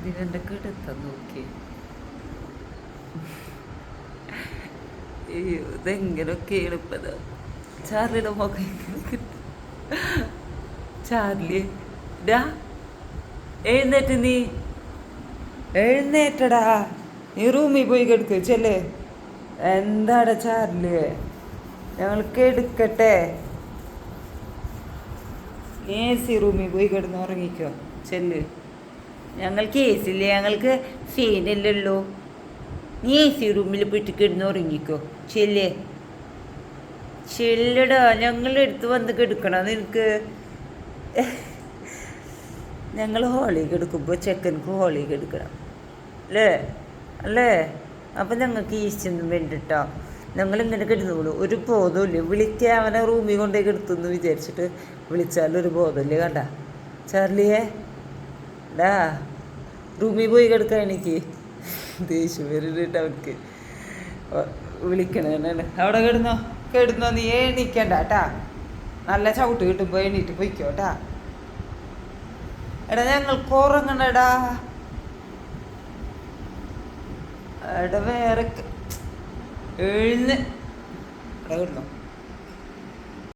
ഇതിനെന്റെ കിടത്താൻ നോക്കി അയ്യോ ഇതെങ്ങനെയൊക്കെയാണ് ഇപ്പത് ചാർലിയുടെ മുഖം ചാർലി ഡാ എഴുന്നേറ്റ് നീ. എഴുന്നേറ്റടാ. നീ റൂമിൽ പോയി കിടക്ക് ചെല്ലേ എന്താടാ ചാർലി? ഞങ്ങൾക്ക് എടുക്കട്ടെ. എ സി റൂമിൽ പോയി കിടന്ന് ഉറങ്ങിക്കോ. ചെല്ല്. ഞങ്ങൾക്ക് എ സി ഇല്ല ഞങ്ങൾക്ക് ഫീനല്ലല്ലോ നീ എ സി റൂമിൽ പോയിട്ട് കിടന്ന് ഉറങ്ങിക്കോ. ചെല്ലേ. ചെല്ലടാ ഞങ്ങൾ എടുത്ത് വന്ന് കിടക്കണം നിനക്ക്? ഞങ്ങൾ ഹോളി കിടക്കുമ്പോൾ ചെക്കൻക്ക് ഹോളി കിടക്കണം അല്ലേ? അല്ലേ? അപ്പം ഞങ്ങൾക്ക് ഈസ്റ്റൊന്നും വേണ്ടിട്ടോ. ഞങ്ങളിങ്ങനെ കിടന്നോളൂ. ഒരു ബോധമില്ല വിളിക്കാൻ അവനെ റൂമിൽ കൊണ്ടുപോയി കിടത്തുന്നു വിചാരിച്ചിട്ട് വിളിച്ചാലൊരു ബോധമില്ല കണ്ട? ചാർലിയെ? ഡാ റൂമിൽ പോയി കിടക്കാൻ എനിക്ക് ദേഷ്യം വരുന്നുണ്ട് അവർക്ക്. വിളിക്കണേ അവിടെ കിടന്നോ? കിടന്നോ നീ എണീക്കണ്ട കേട്ടാ. നല്ല ചവിട്ട് കിട്ടുമ്പോൾ എണീറ്റ് പോയിക്കോ കേട്ടാ. എടാ ഞങ്ങൾക്ക് ഉറങ്ങണടാ. എടാ വേറെ എഴുന്ന്. എടാ കിടന്നോ.